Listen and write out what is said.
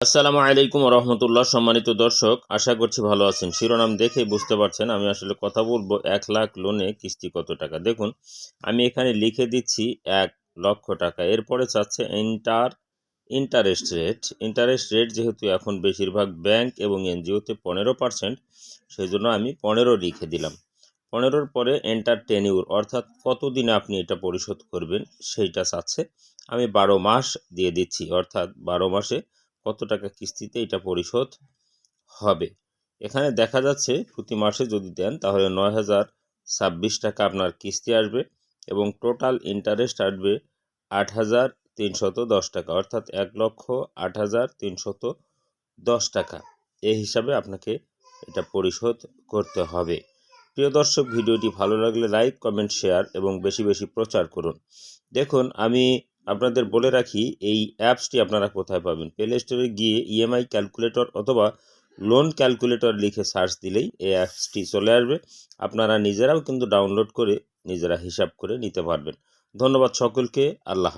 আসসালামু আলাইকুম রহমতুল্লাহ সম্মানিত দর্শক, আশা করছি ভালো আছেন। শিরোনাম দেখেই বুঝতে পারছেন আমি আসলে কথা বলব এক লাখ লোনে কিস্তি কত টাকা। দেখুন, আমি এখানে লিখে দিচ্ছি এক লক্ষ টাকা। এরপরে চাচ্ছে inter, interest rate. Interest rate যেহেতু এখন বেশিরভাগ ব্যাংক এবং এনজিওতে পনেরো পার্সেন্ট সেই জন্য আমি পনেরো লিখে দিলাম। পনেরোর পরে এন্টার টেনিউর, অর্থাৎ কতদিনে আপনি এটা পরিশোধ করবেন, সেইটা চাচ্ছে। আমি বারো মাস দিয়ে দিচ্ছি, অর্থাৎ বারো মাসে কত টাকা কিস্তিতে এটা পরিশোধ হবে? এখানে দেখা যাচ্ছে প্রতি মাসে যদি দেন তাহলে নয় হাজার ছাব্বিশ টাকা আপনার কিস্তি আসবে এবং টোটাল ইন্টারেস্ট আসবে আট হাজার তিনশত দশ টাকা, অর্থাৎ এক লক্ষ আট হাজার তিনশত দশ টাকা। এই হিসাবে আপনাকে এটা পরিশোধ করতে হবে। প্রিয় দর্শক, ভিডিওটি ভালো লাগলে লাইক, কমেন্ট, শেয়ার এবং বেশি বেশি প্রচার করুন। দেখুন, আমি আপনাদের বলে রাখি, এই অ্যাপসটি আপনারা কোথায় পাবেন? প্লে স্টোরে গিয়ে ইএমআই ক্যালকুলেটর অথবা লোন ক্যালকুলেটর লিখে সার্চ দিলেই এই অ্যাপসটি চলে আসবে। আপনারা নিজেরাও কিন্তু ডাউনলোড করে নিজেরা হিসাব করে নিতে পারবেন। ধন্যবাদ সকলকে, আল্লাহ